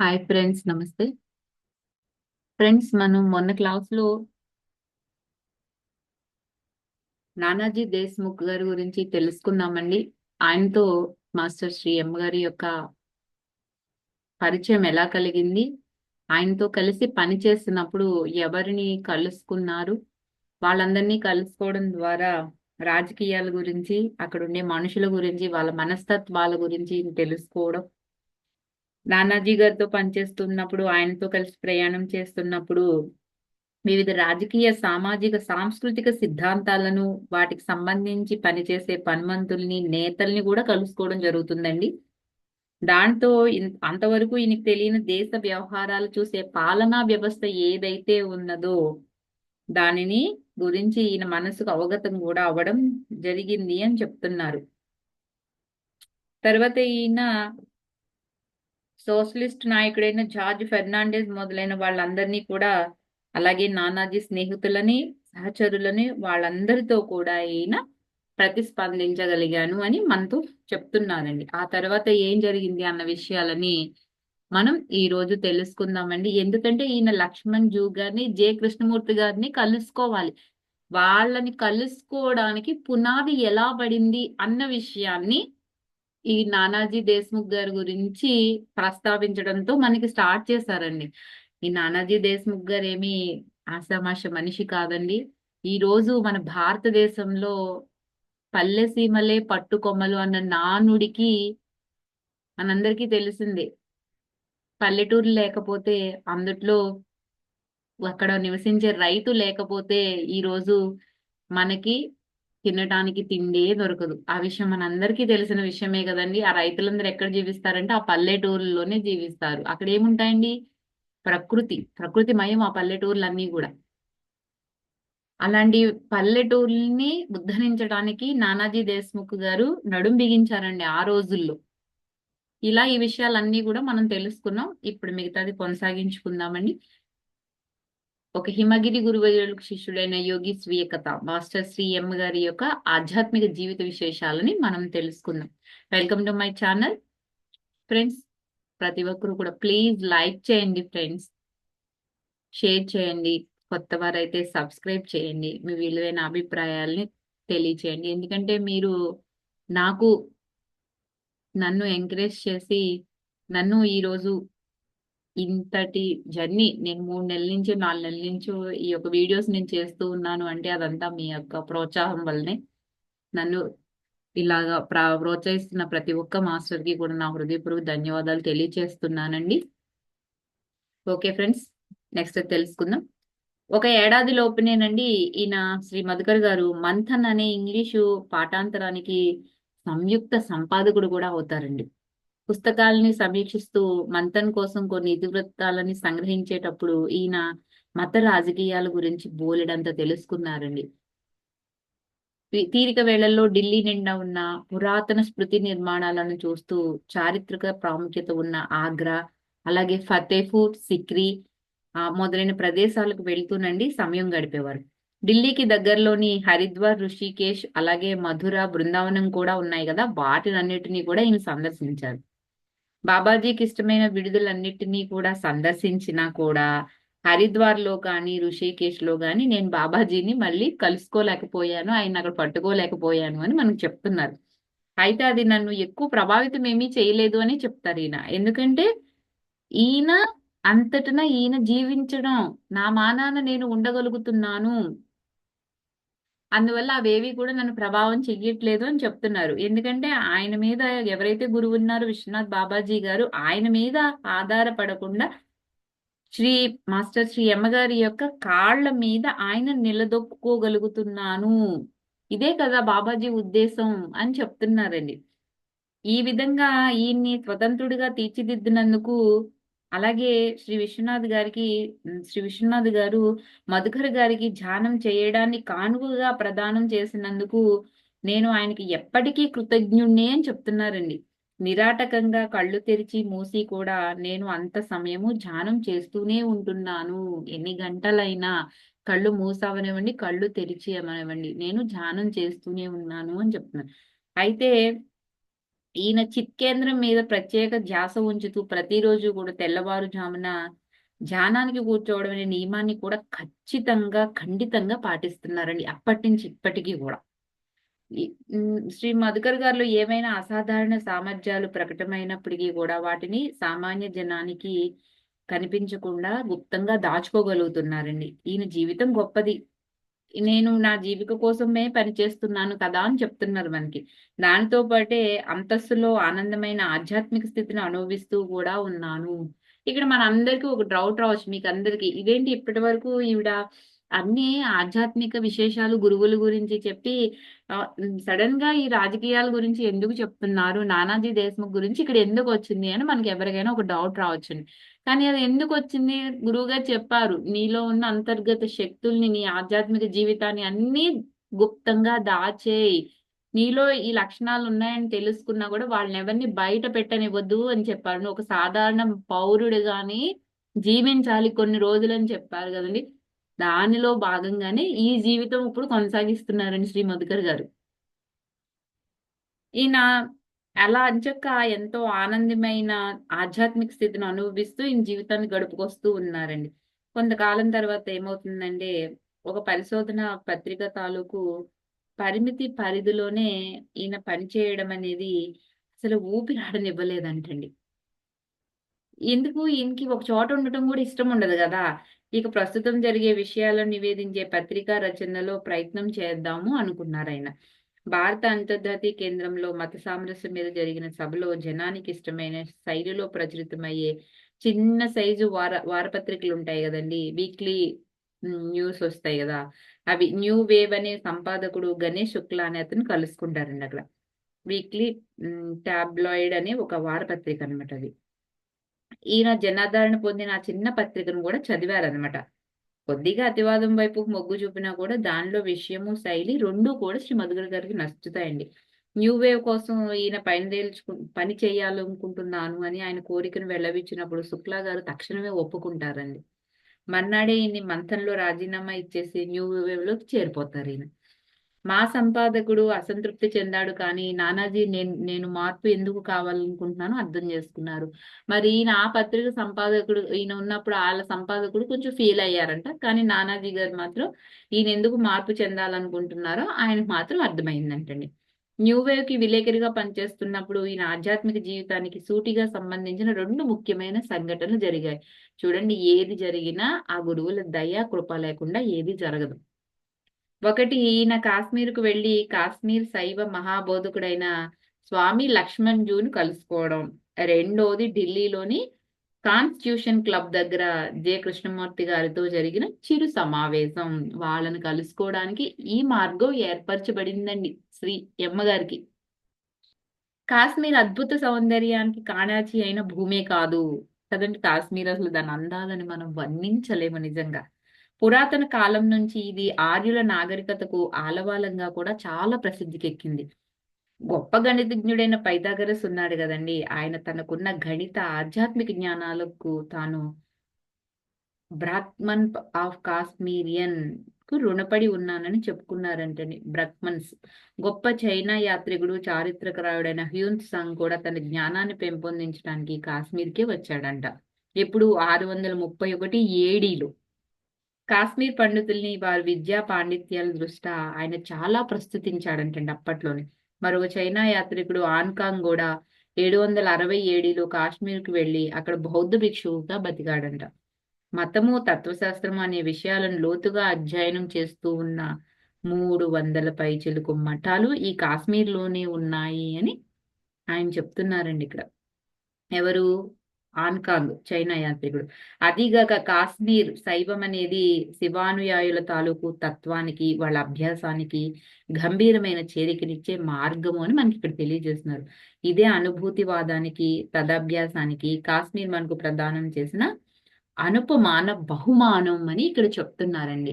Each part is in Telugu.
హాయ్ ఫ్రెండ్స్ నమస్తే. ఫ్రెండ్స్ మనం మొన్న క్లాస్లో నానాజీ దేశ్ముఖ్ గారి గురించి తెలుసుకున్నామండి. ఆయనతో మాస్టర్ శ్రీ ఎమ్ గారి యొక్క పరిచయం ఎలా కలిగింది? ఆయనతో కలిసి పని చేస్తున్నప్పుడు ఎవరిని కలుసుకున్నారు? వాళ్ళందరినీ కలుసుకోవడం ద్వారా రాజకీయాల గురించి అక్కడ ఉండే మనుషుల గురించి వాళ్ళ మనస్తత్వాల గురించి తెలుసుకోవడం నానాజీ గారితో పనిచేస్తున్నప్పుడు ఆయనతో కలిసి ప్రయాణం చేస్తున్నప్పుడు వివిధ రాజకీయ సామాజిక సాంస్కృతిక సిద్ధాంతాలను వాటికి సంబంధించి పనిచేసే పనిమంతుల్ని నేతల్ని కూడా కలుసుకోవడం జరుగుతుందండి. దాంతో అంతవరకు ఈయనకి తెలియని దేశ వ్యవహారాలు చూసే పాలనా వ్యవస్థ ఏదైతే ఉన్నదో దానిని గురించి ఈయన మనసుకు అవగతం కూడా అవ్వడం జరిగింది అని చెప్తున్నారు. తర్వాత ఈయన సోషలిస్ట్ నాయకుడైన జార్జ్ ఫెర్నాండెస్ మొదలైన వాళ్ళందరినీ కూడా అలాగే నానాజీ స్నేహితులని సహచరులని వాళ్ళందరితో కూడా ఈయన ప్రతిస్పందించగలిగాను అని మనతో చెప్తున్నారండి. ఆ తర్వాత ఏం జరిగింది అన్న విషయాలని మనం ఈ రోజు తెలుసుకుందామండి. ఎందుకంటే ఈయన లక్ష్మణ్ జూ గారిని జే కృష్ణమూర్తి గారిని కలుసుకోవాలి. వాళ్ళని కలుసుకోవడానికి పునాది ఎలా పడింది అన్న విషయాన్ని ఈ నానాజీ దేశ్ముఖ్ గారి గురించి ప్రస్తావించడంతో మనకి స్టార్ట్ చేశారండి. ఈ నానాజీ దేశ్ముఖ్ గారు ఏమి ఆషామాష మనిషి కాదండి. ఈ రోజు మన భారతదేశంలో పల్లె సీమలే పట్టుకొమ్మలు అన్న నానుడికి మనందరికీ తెలిసిందే. పల్లెటూరు లేకపోతే అందుట్లో అక్కడ నివసించే రైతు లేకపోతే ఈ రోజు మనకి తినడానికి తిండే దొరకదు. ఆ విషయం మనందరికీ తెలిసిన విషయమే కదండి. ఆ రైతులందరూ ఎక్కడ జీవిస్తారంటే ఆ పల్లెటూరులోనే జీవిస్తారు. అక్కడ ఏముంటాయండి? ప్రకృతి ప్రకృతి మయం ఆ పల్లెటూర్లన్నీ కూడా. అలాంటి పల్లెటూర్లని ఉద్ధరించడానికి నానాజీ దేశ్ముఖ్ గారు నడుం బిగించారండి ఆ రోజుల్లో. ఇలా ఈ విషయాలన్నీ కూడా మనం తెలుసుకున్నాం. ఇప్పుడు మిగతాది కొనసాగించుకుందామండి. ఒక హిమగిరి గురువయ్యులకు శిష్యుడైన యోగి స్వీయ కథ మాస్టర్ శ్రీ ఎం గారి యొక్క ఆధ్యాత్మిక జీవిత విశేషాలని మనం తెలుసుకుందాం. Welcome to my channel friends ప్రతి ఒక్కరు కూడా ప్లీజ్ లైక్ చేయండి ఫ్రెండ్స్ షేర్ చేయండి. కొత్త వారైతే సబ్స్క్రైబ్ చేయండి. మీ విలువైన అభిప్రాయాలని తెలియచేయండి. ఎందుకంటే మీరు నాకు నన్ను ఎంకరేజ్ చేసి నన్ను ఈరోజు ఇంతటి జర్నీ నేను మూడు నెలల నుంచి నాలుగు నెలల నుంచి ఈ యొక్క వీడియోస్ నేను చేస్తూ ఉన్నాను అంటే అదంతా మీ యొక్క ప్రోత్సాహం వల్లనే. నన్ను ఇలాగా ప్రోత్సహిస్తున్న ప్రతి ఒక్క మాస్టర్కి కూడా నా హృదయపూర్వక ధన్యవాదాలు తెలియచేస్తున్నానండి. ఓకే ఫ్రెండ్స్ నెక్స్ట్ తెలుసుకుందాం. ఒక ఏడాది లోపునేనండి ఈయన శ్రీ మధుకర్ గారు మంథన్ అనే ఇంగ్లీషు పాఠాంతరానికి సంయుక్త సంపాదకుడు కూడా అవుతారండి. పుస్తకాలని సమీక్షిస్తూ మంతన్ కోసం కొన్ని ఇతివృత్తాలని సంగ్రహించేటప్పుడు ఈయన మత రాజకీయాల గురించి బోలెడంత తెలుసుకున్నారండి. తీరిక వేళల్లో ఢిల్లీ నిండా ఉన్న పురాతన స్మృతి నిర్మాణాలను చూస్తూ చారిత్రక ప్రాముఖ్యత ఉన్న ఆగ్రా అలాగే ఫతేపూర్ సిక్రీ మొదలైన ప్రదేశాలకు వెళ్తూనండి సమయం గడిపేవారు. ఢిల్లీకి దగ్గరలోని హరిద్వార్ ఋషికేశ్ అలాగే మధుర బృందావనం కూడా ఉన్నాయి కదా వాటినన్నిటినీ కూడా ఈయన సందర్శించారు. బాబాజీకి ఇష్టమైన విడుదలన్నిటినీ కూడా సందర్శించినా కూడా హరిద్వార్లో కానీ ఋషికేశ్లో కానీ నేను బాబాజీని మళ్ళీ కలుసుకోలేకపోయాను ఆయన అక్కడ పట్టుకోలేకపోయాను అని మనకు చెప్తున్నారు. అయితే అది నన్ను ఎక్కువ ప్రభావితం ఏమీ చేయలేదు అని చెప్తారు ఈయన. ఎందుకంటే ఈయన అంతటన ఈయన జీవించడం నా మానాన నేను ఉండగలుగుతున్నాను అందువల్ల అవేవి కూడా నన్ను ప్రభావం చెయ్యట్లేదు అని చెప్తున్నారు. ఎందుకంటే ఆయన మీద ఎవరైతే గురువు ఉన్నారో విశ్వనాథ్ బాబాజీ గారు ఆయన మీద ఆధారపడకుండా శ్రీ మాస్టర్ శ్రీ అమ్మగారి యొక్క కాళ్ళ మీద ఆయన నిలదొక్కుకోగలుగుతున్నాను. ఇదే కదా బాబాజీ ఉద్దేశం అని చెప్తున్నారండి. ఈ విధంగా ఈయన్ని స్వతంత్రుడిగా తీర్చిదిద్దినందుకు అలాగే శ్రీ విశ్వనాథ్ గారికి శ్రీ విశ్వనాథ్ గారు మధుకర్ గారికి ధ్యానం చేయడాన్ని కానుకగా ప్రదానం చేసినందుకు నేను ఆయనకి ఎప్పటికీ కృతజ్ఞుణ్ణి అని చెప్తున్నారండి. నిరాటకంగా కళ్ళు తెరిచి మూసి కూడా నేను అంత సమయము ధ్యానం చేస్తూనే ఉంటున్నాను. ఎన్ని గంటలైనా కళ్ళు మూసావనివ్వండి కళ్ళు తెరిచి అవనివ్వండి నేను ధ్యానం చేస్తూనే ఉన్నాను అని చెప్తున్నాను అయితే ఈయన చిత్కేంద్రం మీద ప్రత్యేక ధ్యాస ఉంచుతూ ప్రతిరోజు కూడా తెల్లవారుజామున ధ్యానానికి కూర్చోవడం అనే నియమాన్ని కూడా ఖచ్చితంగా ఖండితంగా పాటిస్తున్నారండి. అప్పటి నుంచి ఇప్పటికీ కూడా. శ్రీ మధుకర్ గారిలో ఏమైనా అసాధారణ సామర్థ్యాలు ప్రకటమైనప్పటికీ కూడా వాటిని సామాన్య జనానికి కనిపించకుండా గుప్తంగా దాచుకోగలుగుతున్నారండి. ఈయన జీవితం గొప్పది. నేను నా జీవిక కోసమే పనిచేస్తున్నాను కదా అని చెప్తున్నారు మనకి. దానితో పాటే అంతస్తులో ఆనందమైన ఆధ్యాత్మిక స్థితిని అనుభవిస్తూ కూడా ఉన్నాను. ఇక్కడ మన అందరికీ ఒక డౌట్ రావచ్చు. మీకు అందరికి ఇదేంటి ఇప్పటి వరకు ఈవిడ అన్ని ఆధ్యాత్మిక విశేషాలు గురువుల గురించి చెప్పి సడన్గా ఈ రాజకీయాల గురించి ఎందుకు చెప్తున్నారు? నానాజీ దేశ్ముఖ్ గురించి ఇక్కడ ఎందుకు వచ్చింది అని మనకి ఎవరికైనా ఒక డౌట్ రావచ్చండి. కానీ అది ఎందుకు వచ్చింది? గురువు గారు చెప్పారు నీలో ఉన్న అంతర్గత శక్తుల్ని నీ ఆధ్యాత్మిక జీవితాన్ని అన్ని గుప్తంగా దాచేయి. నీలో ఈ లక్షణాలు ఉన్నాయని తెలుసుకున్నా కూడా వాళ్ళని ఎవరిని బయట పెట్టనివ్వద్దు అని చెప్పారు. ఒక సాధారణ పౌరుడిగాని జీవించాలి కొన్ని రోజులని చెప్పారు కదండి. దానిలో భాగంగానే ఈ జీవితం ఇప్పుడు కొనసాగిస్తున్నారండి శ్రీ మధుకర్ గారు. ఈయన అలా అంచక్క ఎంతో ఆనందమైన ఆధ్యాత్మిక స్థితిని అనుభవిస్తూ ఈయన జీవితాన్ని గడుపుకొస్తూ ఉన్నారండి. కొంతకాలం తర్వాత ఏమవుతుందంటే ఒక పరిశోధన పత్రిక తాలూకు పరిమితి పరిధిలోనే ఈయన పనిచేయడం అనేది అసలు ఊపిరాడనివ్వలేదంటండి ఎందుకు? ఈయనకి ఒక చోట ఉండటం కూడా ఇష్టం ఉండదు కదా. ఇక ప్రస్తుతం జరిగే విషయాలను నివేదించే పత్రికా రచనలో ప్రయత్నం చేద్దాము అనుకున్నారు ఆయన. భారత అంతర్జాతీయ కేంద్రంలో మత సామరస్యం మీద జరిగిన సభలో జనానికి ఇష్టమైన శైలిలో ప్రచురితమయ్యే చిన్న సైజు వార వారపత్రికలు ఉంటాయి కదండి. వీక్లీ న్యూస్ వస్తాయి కదా. అవి న్యూ వేవ్ అనే సంపాదకుడు గణేష్ శుక్లా అనే అతను కలుసుకుంటారండి అక్కడ. వీక్లీ టాబ్లాయిడ్ అనే ఒక వారపత్రిక అనమాట అది. ఈయన జనాదరణ పొందిన ఆ చిన్న పత్రికను కూడా చదివారనమాట కొద్దిగా అతివాదం వైపు మొగ్గు చూపినా కూడా దానిలో విషయము శైలి రెండూ కూడా శ్రీ మధుగర్ గారికి నచ్చుతాయండి. న్యూ వేవ్ కోసం ఈయన పని తేల్చుకు పని చేయాలనుకుంటున్నాను అని ఆయన కోరికను వెళ్ళవిచ్చినప్పుడు శుక్లా గారు తక్షణమే ఒప్పుకుంటారండి. మర్నాడే ఈయన్ని మంథన్లో రాజీనామా ఇచ్చేసి న్యూ వేవ్లోకి చేరిపోతారు ఈయన. మా సంపాదకుడు అసంతృప్తి చెందాడు కానీ నానాజీ నేను నేను మార్పు ఎందుకు కావాలనుకుంటున్నానో అర్థం చేసుకున్నారు. మరి ఈయన ఆ పత్రిక సంపాదకుడు ఈయన ఉన్నప్పుడు వాళ్ళ సంపాదకుడు కొంచెం ఫీల్ అయ్యారంట. కానీ నానాజీ గారు మాత్రం ఈయన ఎందుకు మార్పు చెందాలనుకుంటున్నారో ఆయనకు మాత్రం అర్థమైందంటండి. న్యూ వేవ్కి విలేకరిగా పనిచేస్తున్నప్పుడు ఈయన ఆధ్యాత్మిక జీవితానికి సూటిగా సంబంధించిన రెండు ముఖ్యమైన సంఘటనలు జరిగాయి. చూడండి ఏది జరిగినా ఆ గురువుల దయ కృప లేకుండా ఏది జరగదు. ఒకటి ఈయన కాశ్మీర్కు వెళ్ళి కాశ్మీర్ శైవ మహాబోధకుడైన స్వామి లక్ష్మణ్ జూను కలుసుకోవడం. రెండోది ఢిల్లీలోని కాన్స్టిట్యూషన్ క్లబ్ దగ్గర జె కృష్ణమూర్తి గారితో జరిగిన చిరు సమావేశం. వాళ్ళని కలుసుకోవడానికి ఈ మార్గం ఏర్పరచబడిందండి శ్రీ ఎమ్మగారికి కాశ్మీర్ అద్భుత సౌందర్యానికి కాణాచి అయిన భూమే కాదు కదండి. కాశ్మీర్ అసలు దాని అందాలని మనం వర్ణించలేము నిజంగా. పురాతన కాలం నుంచి ఇది ఆర్యుల నాగరికతకు ఆలవాలంగా కూడా చాలా ప్రసిద్ధికెక్కింది. గొప్ప గణితజ్ఞుడైన పైథాగరస్ ఉన్నాడు కదండి. ఆయన తనకున్న గణిత ఆధ్యాత్మిక జ్ఞానాలకు తాను బ్రాహ్మన్ ఆఫ్ కాశ్మీరియన్కు రుణపడి ఉన్నానని చెప్పుకున్నారంటని బ్రహ్మన్స్ గొప్ప చైనా యాత్రికుడు చారిత్రకరాయుడైన హ్యూన్ సంగ్ కూడా తన జ్ఞానాన్ని పెంపొందించడానికి కాశ్మీర్కే వచ్చాడంట. ఎప్పుడు ఆరు వందల ముప్పై ఒకటి ఏడీలో. కాశ్మీర్ పండితుల్ని వారి విద్యా పాండిత్యాల దృష్ట్యా ఆయన చాలా ప్రస్తుతించాడంటండి అప్పట్లోనే. మరో చైనా యాత్రికుడు ఆన్కాంగ్ కూడా ఏడు వందల అరవై ఏడులో కాశ్మీర్కి వెళ్ళి అక్కడ బౌద్ధ భిక్షువుగా బతికాడంట. మతము తత్వశాస్త్రం అనే విషయాలను లోతుగా అధ్యయనం చేస్తూ ఉన్న మూడు వందల పైచిలుకు మఠాలు ఈ కాశ్మీర్లోనే ఉన్నాయి అని ఆయన చెప్తున్నారండి ఇక్కడ. ఎవరు? ఆన్కాంగ్ చైనా యాత్రికుడు. అదిగాక కాశ్మీర్ శైవం అనేది శివానుయాయుల తాలూకు తత్వానికి వాళ్ళ అభ్యాసానికి గంభీరమైన చేరికనిచ్చే మార్గము అని మనకి ఇక్కడ తెలియజేస్తున్నారు. ఇదే అనుభూతివాదానికి తదభ్యాసానికి కాశ్మీర్ మనకు ప్రదానం చేసిన అనుపమాన బహుమానం అని ఇక్కడ చెప్తున్నారండి.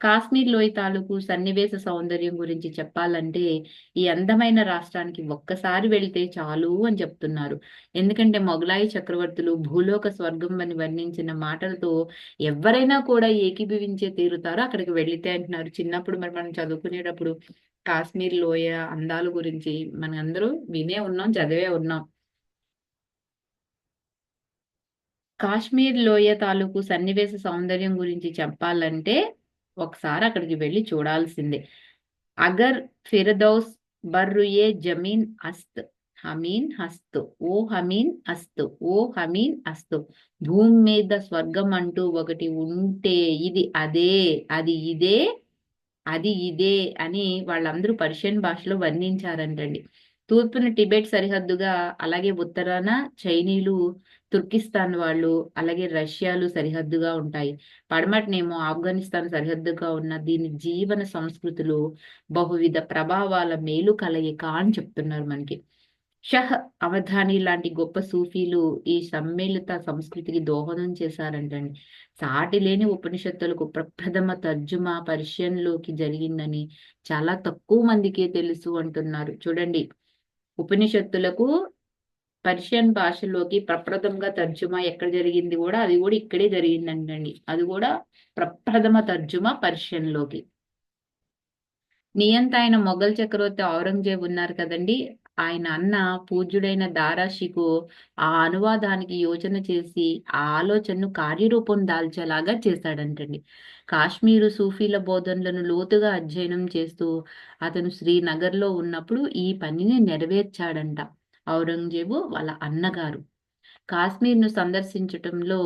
కాశ్మీర్ లోయ తాలూకు సన్నివేశ సౌందర్యం గురించి చెప్పాలంటే ఈ అందమైన రాష్ట్రానికి ఒక్కసారి వెళ్తే చాలు అని చెప్తున్నారు. ఎందుకంటే మొఘలాయి చక్రవర్తులు భూలోక స్వర్గం అని వర్ణించిన మాటలతో ఎవరైనా కూడా ఏకీభవించే తీరుతారో అక్కడికి వెళితే అంటున్నారు. చిన్నప్పుడు మరి మనం చదువుకునేటప్పుడు కాశ్మీర్ లోయ అందాల గురించి మనందరూ వినే ఉన్నాం చదివే ఉన్నాం. కాశ్మీర్ లోయ తాలూకు సన్నివేశ సౌందర్యం గురించి చెప్పాలంటే ఒకసారి అక్కడికి వెళ్ళి చూడాల్సిందే. అగర్ ఫిరదౌస్ బర్రుయే జమీన్ అస్త్. హమీన్ హస్తు. ఓ హమీన్ అస్తు. ఓ హమీన్ అస్తు. భూమి మీద స్వర్గం అంటూ ఒకటి ఉంటే ఇది అదే అది ఇదే అది ఇదే అని వాళ్ళందరూ పర్షియన్ భాషలో వర్ణించారంటండి. తూర్పున టిబెట్ సరిహద్దుగా అలాగే ఉత్తరాన చైనీలు తుర్కిస్తాన్ వాళ్ళు అలాగే రష్యాలు సరిహద్దుగా ఉంటాయి. పడమటనేమో ఆఫ్ఘనిస్తాన్ సరిహద్దుగా ఉన్న దీని జీవన సంస్కృతులు బహువిధ ప్రభావాల మేలు కలయిక అని చెప్తున్నారు మనకి. షహ్ అవధాని లాంటి గొప్ప సూఫీలు ఈ సమ్మిళిత సంస్కృతికి దోహదం చేశారంటండి. సాటి లేని ఉపనిషత్తులకు ప్రప్రథమ తర్జుమా పర్షియన్లోకి జరిగిందని చాలా తక్కువ మందికే తెలుసు అంటున్నారు. చూడండి ఉపనిషత్తులకు పర్షియన్ భాషలోకి ప్రప్రథమంగా తర్జుమా ఎక్కడ జరిగింది కూడా అది కూడా ఇక్కడే జరిగిందంటండి. అది కూడా ప్రప్రథమ తర్జుమా పర్షియన్లోకి. నియంత ఆయన మొఘల్ చక్రవర్తి ఔరంగజేబ్ ఉన్నారు కదండి ఆయన అన్న పూజ్యుడైన దారాషికు ఆ అనువాదానికి యోచన చేసి ఆ ఆలోచనను కార్యరూపం దాల్చేలాగా చేశాడంటండి. కాశ్మీరు సూఫీల బోధనలను లోతుగా అధ్యయనం చేస్తూ అతను శ్రీనగర్లో ఉన్నప్పుడు ఈ పనిని నెరవేర్చాడంట ఔరంగజేబు వాళ్ళ అన్నగారు. కాశ్మీర్ను సందర్శించటంలో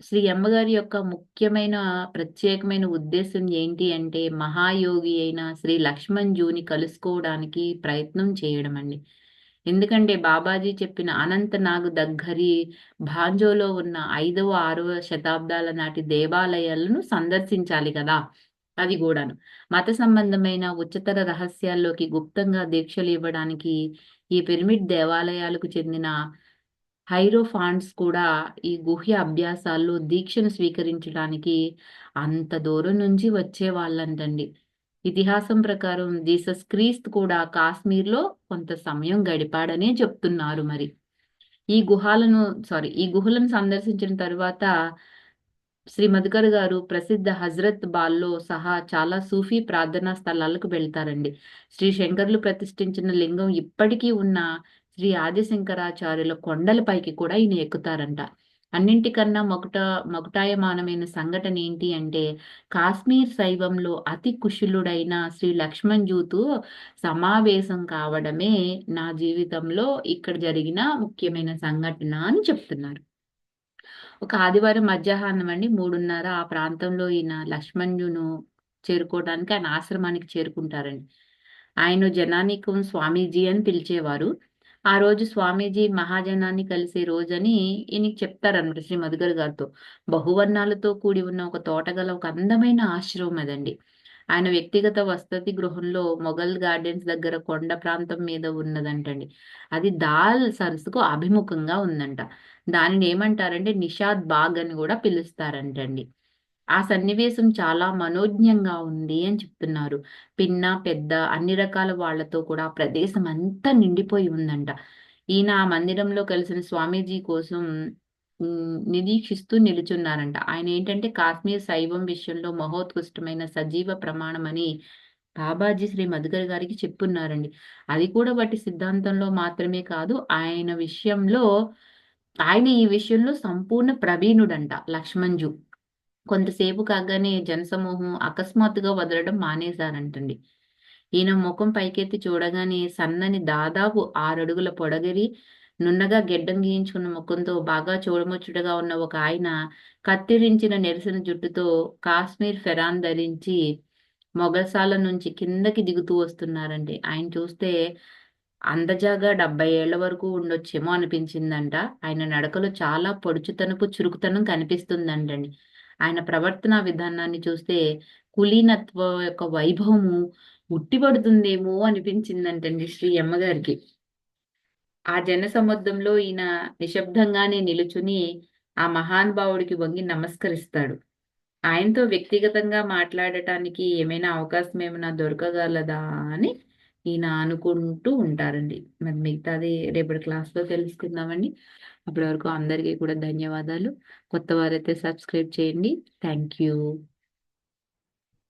శ్రీ అమ్మగారి యొక్క ముఖ్యమైన ప్రత్యేకమైన ఉద్దేశం ఏంటి అంటే మహాయోగి అయిన శ్రీ లక్ష్మణ్ జూని కలుసుకోవడానికి ప్రయత్నం చేయడం అండి. ఎందుకంటే బాబాజీ చెప్పిన అనంతనాగ్ దగ్గరి భాంజోలో ఉన్న ఐదవ ఆరవ శతాబ్దాల నాటి దేవాలయాలను సందర్శించాలి కదా. అది కూడాను. మత సంబంధమైన ఉచ్చతర రహస్యాల్లోకి గుప్తంగా దీక్షలు ఇవ్వడానికి ఈ పిరమిడ్ దేవాలయాలకు చెందిన హైరోఫాండ్స్ కూడా ఈ గుహ్య అభ్యాసాల్లో దీక్షను స్వీకరించడానికి అంత దూరం నుంచి వచ్చే వాళ్ళంటండి ఇతిహాసం ప్రకారం జీసస్ క్రీస్త్ కూడా కాశ్మీర్లో కొంత సమయం గడిపాడనే చెప్తున్నారు మరి. ఈ గుహాలను సారీ ఈ గుహలను సందర్శించిన తరువాత శ్రీ మధుకర్ గారు ప్రసిద్ధ హజరత్ బాల్లో సహా చాలా సూఫీ ప్రార్థనా స్థలాలకు వెళ్తారండి. శ్రీ శంకర్లు ప్రతిష్ఠించిన లింగం ఇప్పటికీ ఉన్న శ్రీ ఆదిశంకరాచార్యుల కొండలపైకి కూడా ఈయన ఎక్కుతారంట. అన్నింటికన్నా మొకట మొకటాయమానమైన సంఘటన ఏంటి అంటే కాశ్మీర్ శైవంలో అతి కుశలుడైన శ్రీ లక్ష్మణ్ జూతు సమావేశం కావడమే నా జీవితంలో ఇక్కడ జరిగిన ముఖ్యమైన సంఘటన అని చెప్తున్నారు. ఒక ఆదివారం మధ్యాహ్నం అండి మూడున్నర ఆ ప్రాంతంలో ఈయన లక్ష్మణ్జును చేరుకోవడానికి ఆయన ఆశ్రమానికి చేరుకుంటారండి. ఆయన జనానికం స్వామీజీ అని పిలిచేవారు. ఆ రోజు స్వామీజీ మహాజనాన్ని కలిసే రోజని ఈయనకి చెప్తారనమాట శ్రీ మధుగర్ గారితో. బహువర్ణాలతో కూడి ఉన్న ఒక తోట గల ఒక అందమైన ఆశ్రమం అదండి. ఆయన వ్యక్తిగత వసతి గృహంలో మొఘల్ గార్డెన్స్ దగ్గర కొండ ప్రాంతం మీద ఉన్నదంటండి. అది దాల్ సరస్సుకు అభిముఖంగా ఉందంట. దానిని ఏమంటారంటే నిషాద్ బాగ్ అని కూడా పిలుస్తారంటండి. ఆ సన్నివేశం చాలా మనోజ్ఞంగా ఉంది అని చెప్తున్నారు. పిన్న పెద్ద అన్ని రకాల వాళ్ళతో కూడా ప్రదేశం అంతా నిండిపోయి ఉందంట. ఈయన ఆ మందిరంలో కలిసిన స్వామీజీ కోసం నిరీక్షిస్తూ నిలుచున్నారంట. ఆయన ఏంటంటే కాశ్మీర్ శైవం విషయంలో మహోత్కృష్టమైన సజీవ ప్రమాణం అని బాబాజీ శ్రీ మధుగర్ గారికి చెప్పున్నారండి. అది కూడా వాటి సిద్ధాంతంలో మాత్రమే కాదు ఆయన విషయంలో ఆయన ఈ విషయంలో సంపూర్ణ ప్రవీణుడంట లక్ష్మణ్జు. కొంతసేపు కాగానే జనసమూహం అకస్మాత్తుగా వదలడం మానేశారంటండి. ఈయన ముఖం పైకెత్తి చూడగానే సన్నని దాదాపు ఆరడుగుల పొడగిరి నున్నగా గెడ్డం గీయించుకున్న ముఖంతో బాగా చూడముచ్చుడుగా ఉన్న ఒక ఆయన కత్తిరించిన నెరిసిన జుట్టుతో కాశ్మీర్ ఫెరాన్ ధరించి మొగల్సాల నుంచి కిందకి దిగుతూ వస్తున్నారండి. ఆయన చూస్తే అందజాగా డెబ్బై ఏళ్ళ వరకు ఉండొచ్చేమో అనిపించిందంట. ఆయన నడకలో చాలా పొడుచుతనపు చురుకుతనం కనిపిస్తుందంటండి. ఆయన ప్రవర్తన విధానాన్ని చూస్తే కులీనత్వ యొక్క వైభవము ఉట్టిపడుతుందేమో అనిపించిందంటండి శ్రీ అమ్మగారికి. ఆ జన సముద్రంలో ఈయన నిశ్శబ్దంగానే నిలుచుని ఆ మహానుభావుడికి వంగి నమస్కరిస్తాడు. ఆయనతో వ్యక్తిగతంగా మాట్లాడటానికి ఏమైనా అవకాశం ఏమైనా దొరకగలదా అని ఈయన అనుకుంటూ ఉంటారండి. మరి మిగతాది రేపటి క్లాస్లో తెలుసుకుందామండి. అప్పటి వరకు అందరికీ కూడా ధన్యవాదాలు. కొత్త వారైతే సబ్స్క్రైబ్ చేయండి. Thank you